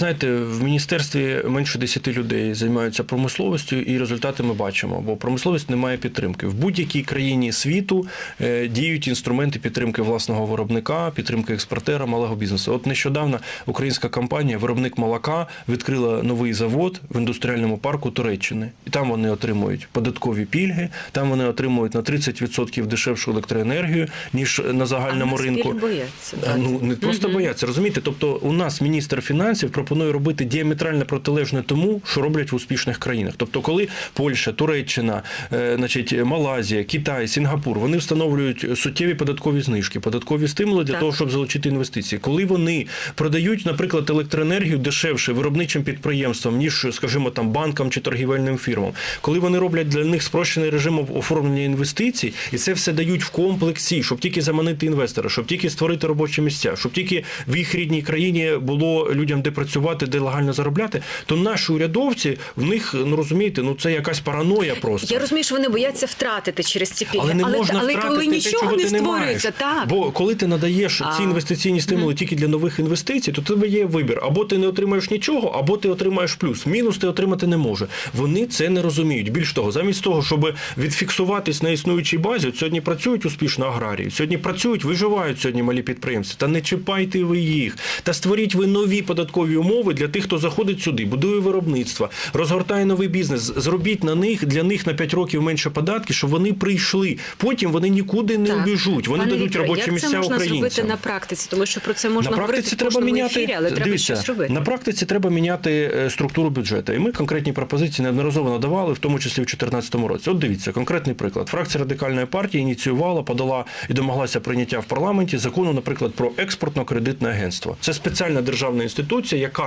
знаєте, в міністерстві менше 10 людей займаються промисловістю, і результати ми бачимо. Бо промисловість не має підтримки. В будь-якій країні світу е, діють інструменти підтримки власного виробника, підтримки експортера, малого бізнесу. От нещодавно українська компанія, виробник молока, відкрила новий завод в індустріальному парку Туреччини, і там вони отримують податкові пільги, там вони отримують на 30% дешевшу електроенергію ніж на загальному а ринку. Бояться? Ну не просто бояться, розумієте? Тобто, у нас міністр фінансів пропонує робити діаметрально протилежне тому, що роблять в успішних країнах. Тобто, коли Польща, Туреччина, е, значить, Малазія, Китай, Сінгапур вони встановлюють суттєві податкові знижки, податкові стимули для Так. того, щоб залучити інвестиції. Коли вони продають, наприклад, електроенергію дешевше виробничим підприємствам, ніж, скажімо, там банкам чи торгівельним фірмам, коли вони роблять для них спрощений режим оформлення інвестицій, і це все дають в комплексі, щоб тільки заманити інвестора, щоб тільки створити робочі місця, щоб тільки в їх рідній країні було людям де працювати, де легально заробляти, то наші урядовці в них ну розумієте, ну це якась параноя просто. Я розумію, що вони бояться втратити через ці пільги, Але не можна але втратити коли те, нічого чого не ти не маєш. створюється, так Бо коли ти надаєш А. ці інвестиційні стимули тільки для нових інвестицій, то тебе є вибір. Або ти не отримаєш нічого, або ти отримаєш плюс. Мінус ти отримати не може. Вони це не розуміють. Більш того, замість того, щоб відфіксуватись на існуючій базі, от сьогодні працюють успішно аграрії, сьогодні працюють, виживають сьогодні малі підприємці. Та не чіпайте ви їх. Та створіть ви нові податкові умови для тих, хто заходить сюди, будує виробництво, розгортає новий бізнес. Зробіть на них для них на 5 років менше податки, щоб вони прийшли. Потім вони нікуди не Так. убіжуть. Вони Пане дадуть Вікторе, робочі як місця це можна українцям. зробити на практиці, тому що про це можна на говорити практиці треба міняти ефірі, але треба щось робити. на практиці треба міняти е, структуру бюджету. І ми конкретні пропозиції неодноразово надавали, в тому числі в 2014 році. От дивіться, конкретний приклад. Фракція радикальної партії ініціювала, подала і домоглася прийняття в парламенті закону, наприклад, про експортно-кредитне агентство. Це спеціальна державна інституція, яка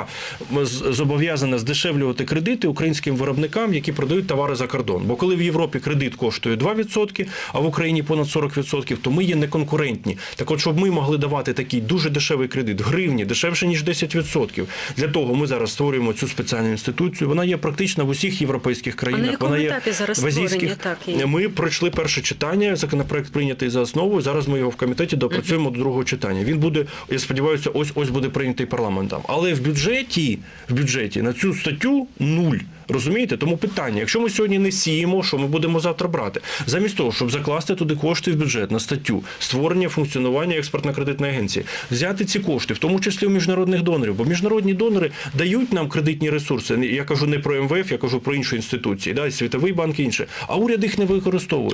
з- зобов'язана здешевлювати кредити українським виробникам, які продають товари за кордон. Бо коли в Європі кредит коштує 2%, а в Україні понад 40%, то ми є неконкурентні. Так от, щоб ми могли давати такий дуже дешевий кредит в гривні, дешевше ніж 10%. Для того ми зараз створюємо цю спеціальну інституцію. Вона є практично в усіх європейських країнах. Вона є зараз в азійських. Так, і- Ми пройшли перше читання. Законопроект прийнятий за основу. Зараз ми його в комітеті допрацюємо до другого читання. Він буде, я сподіваюся, ось ось буде прийнятий парламентом. Але в бюджеті, в бюджеті на цю статтю нуль. Розумієте? Тому питання: якщо ми сьогодні не сіємо, що ми будемо завтра брати? Замість того, щоб закласти туди кошти в бюджет на статтю створення функціонування експортно-кредитної агенції, взяти ці кошти, в тому числі у міжнародних донорів, бо міжнародні донори дають нам кредитні ресурси. Я кажу не про МВФ, я кажу про інші інституції, да, Світовий банк і інше. А уряд їх не використовує.